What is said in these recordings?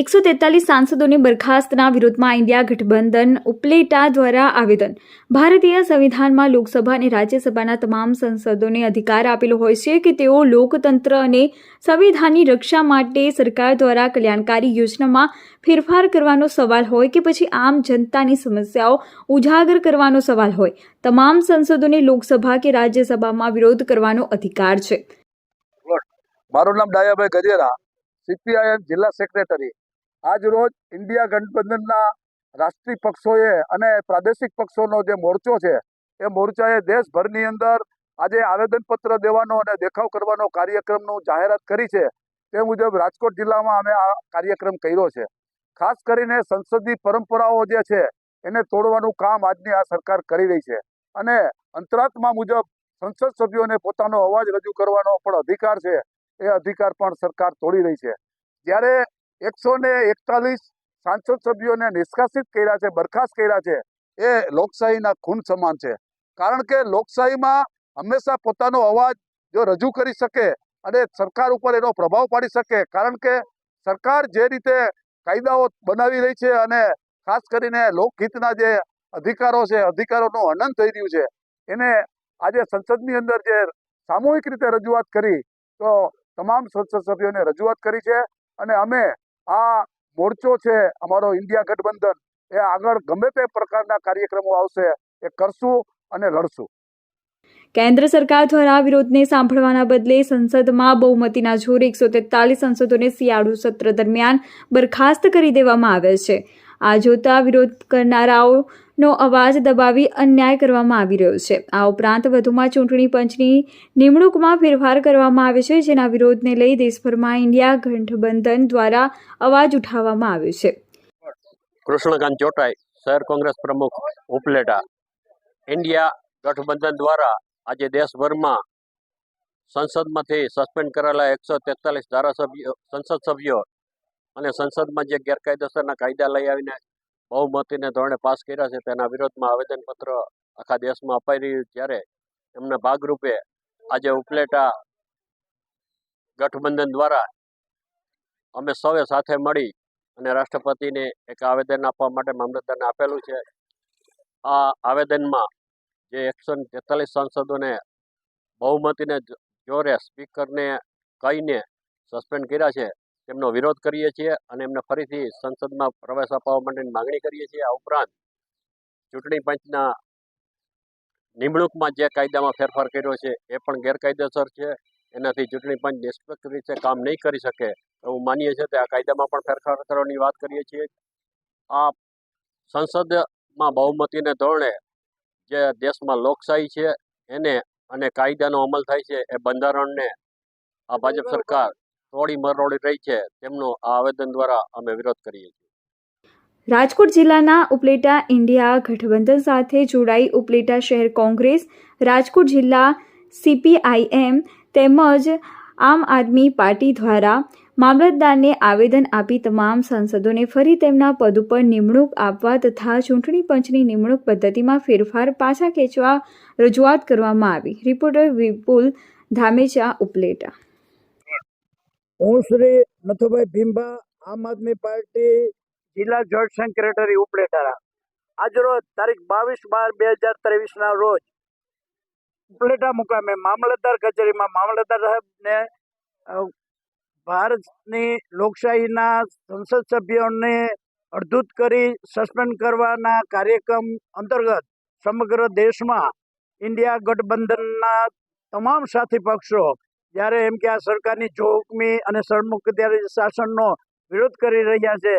એકસો તેતાલીસ સાંસદોને બરખાસ્તના વિરોધમાં ઇન્ડિયા ગઠબંધન ઉપલેટા દ્વારા આવેદન. ભારતીય સંવિધાનમાં લોકસભા અને રાજ્યસભાના તમામ સંસદોને અધિકાર આપેલો હોય છે કે તેઓ લોકતંત્ર અને સંવિધાનની રક્ષા માટે સરકાર દ્વારા કલ્યાણકારી યોજનામાં ફેરફાર કરવાનો સવાલ હોય કે પછી આમ જનતાની સમસ્યાઓ ઉજાગર કરવાનો સવાલ હોય. તમામ સંસદોને લોકસભા કે રાજ્યસભામાં વિરોધ કરવાનો અધિકાર છે. મારું નામ ડાયાભાઈ ગજેરા સીપીઆઈએમ જિલ્લા સેક્રેટરી આજ રોજ ઇન્ડિયા ગઠબંધનના રાષ્ટ્રીય પક્ષોએ અને પ્રાદેશિક પક્ષોનો જે મોરચો છે, એ મોરચાએ દેશભરની અંદર આજે આવેદનપત્ર દેવાનો અને દેખાવ કરવાનો કાર્યક્રમનું જાહેરાત કરી છે. તે મુજબ રાજકોટ જિલ્લામાં અમે આ કાર્યક્રમ કર્યો છે. ખાસ કરીને સંસદની પરંપરાઓ જે છે, એને તોડવાનું કામ આજની આ સરકાર કરી રહી છે. અને અંતરાત્મા મુજબ સંસદ સભ્યોને પોતાનો અવાજ રજૂ કરવાનો પણ અધિકાર છે, એ અધિકાર પણ સરકાર તોડી રહી છે. જ્યારે એકસો ને એકતાલીસ સાંસદ સભ્યોને નિષ્કાસિત કર્યા છે, બરખાસ્ત કર્યા છે, એ લોકશાહીના ખૂન સમાન છે. કારણ કે લોકશાહીમાં હંમેશા પોતાનો અવાજ જો રજૂ કરી શકે અને સરકાર ઉપર એનો પ્રભાવ પાડી શકે, કારણ કે સરકાર જે રીતે કાયદાઓ બનાવી રહી છે અને ખાસ કરીને લોકહિતના જે અધિકારો છે, અધિકારોનું હનન થઈ રહ્યું છે, એને આજે સંસદની અંદર જે સામૂહિક રીતે રજૂઆત કરી, તો તમામ સંસદ સભ્યોને રજૂઆત કરી છે અને અમે આ મોરચો છે, અમારો ઇન્ડિયા ગઠબંધન, એ આગળ ગમે તે પ્રકારના કાર્યક્રમો આવશે, એ કરશું અને લડશું. કેન્દ્ર સરકાર દ્વારા વિરોધને સાંભળવાના બદલે સંસદમાં બહુમતીના જોરે એકસો તેતાલીસ સંસદોને શિયાળુ સત્ર દરમિયાન બરખાસ્ત કરી દેવામાં આવે છે. આ જોતા વિરોધ કરનારાઓનો અવાજ દબાવી અન્યાય કરવામાં આવી રહ્યો છે. આ ઉપરાંત વધુમાં ચૂંટણી પંચની નિમણૂકમાં ફેરફાર કરવામાં આવે છે, જેના વિરોધને લઈ દેશભરમાં ઇન્ડિયા ગઠબંધન દ્વારા અવાજ ઉઠાવવામાં આવ્યો છે. કૃષ્ણકાંત ચોટાઈ, શહેર કોંગ્રેસ પ્રમુખ ઉપલેટા. ઇન્ડિયા ગઠબંધન દ્વારા આજે દેશભરમાં સંસદમાંથી સસ્પેન્ડ કરેલા એકસો તેતાલીસ ધારાસભ્યો, સંસદ સભ્યો અને સંસદમાં જે ગેરકાયદેસરના કાયદા લઈ આવીને બહુમતીને ધોરણે પાસ કર્યા છે તેના વિરોધમાં આવેદનપત્ર આખા દેશમાં અપાઈ રહ્યું ત્યારે એમના ભાગરૂપે આજે ઉપલેટા ગઠબંધન દ્વારા અમે સૌએ સાથે મળી અને રાષ્ટ્રપતિને એક આવેદન આપવા માટે મામલતદારને આપેલું છે. આ આવેદનમાં જે એકસો તેતાલીસ સાંસદોને બહુમતીને જોરે સ્પીકરને કહીને સસ્પેન્ડ કર્યા છે તેમનો વિરોધ કરીએ છીએ અને એમને ફરીથી સંસદમાં પ્રવેશ અપાવવા માટેની માંગણી કરીએ છીએ. આ ઉપરાંત ચૂંટણી પંચના નિમણૂકમાં જે કાયદામાં ફેરફાર કર્યો છે એ પણ ગેરકાયદેસર છે. એનાથી ચૂંટણી પંચ નિષ્પક્ષ રીતે કામ નહીં કરી શકે એવું માનીએ છીએ. તે આ કાયદામાં પણ ફેરફાર કરવાની વાત કરીએ છીએ. આ સંસદમાં બહુમતીને ધોરણે જે દેશમાં લોકશાહી છે એને અને કાયદાનો અમલ થાય છે એ બંધારણને આ ભાજપ સરકાર તોડી મરોડી રહી છે, તેમનો આવેદન દ્વારા અમે વિરોધ કરીએ છીએ. રાજકોટ જિલ્લાના ઉપલેટા ઇન્ડિયા ગઠબંધન સાથે જોડાઈ ઉપલેટા શહેર કોંગ્રેસ, રાજકોટ જિલ્લા સીપીઆઈએમ તેમજ આમ આદમી પાર્ટી દ્વારા મામલતદારને આવેદન આપી તમામ સાંસદોને ફરી તેમના પદ ઉપર નિમણૂક આપવા તથા ચૂંટણી પંચની નિમણૂક પદ્ધતિમાં ફેરફાર પાછા ખેંચવા રજૂઆત કરવામાં આવી. રિપોર્ટર વિપુલ ધામેચા, ઉપલેટા. હું શ્રી નથુભાઈ ભીમભા, આમ આદમી પાર્ટી જિલ્લા જોઈન્ટ સેક્રેટરી ઉપલેટારા. આજરોજ તારીખ બાવીસ બાર બે હજાર ત્રેવીસના રોજ ઉપલેટા મુકામે મામલતદાર કચેરીમાં મામલતદાર સાહેબને ભારતની લોકશાહીના સંસદ સભ્યોને અડધૂત કરી સસ્પેન્ડ કરવાના કાર્યક્રમ અંતર્ગત સમગ્ર દેશમાં ઇન્ડિયા ગઠબંધનના તમામ સાથી પક્ષો જ્યારે એમ કે આ સરકારની જોખમી અને સરમુખત્યારી શાસનનો વિરોધ કરી રહ્યા છે,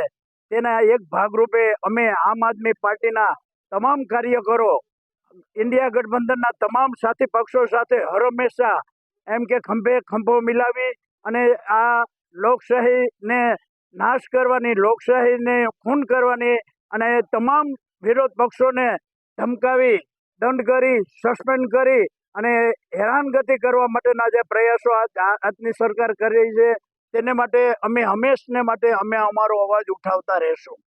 તેના એક ભાગરૂપે અમે આમ આદમી પાર્ટીના તમામ કાર્યકરો, ઇન્ડિયા ગઠબંધનના તમામ સાથી પક્ષો સાથે હર હંમેશા એમ કે ખંભે ખંભો મિલાવી અને આ લોકશાહીને નાશ કરવાની, લોકશાહીને ખૂન કરવાની અને તમામ વિરોધ પક્ષોને ધમકાવી, દંડ કરી, સસ્પેન્ડ કરી અને હેરાનગતિ કરવા માટેના જે પ્રયાસો આજની સરકાર કરી છે, તેને માટે અમે હંમેશને માટે અમે અમારો અવાજ ઉઠાવતા રહેશું.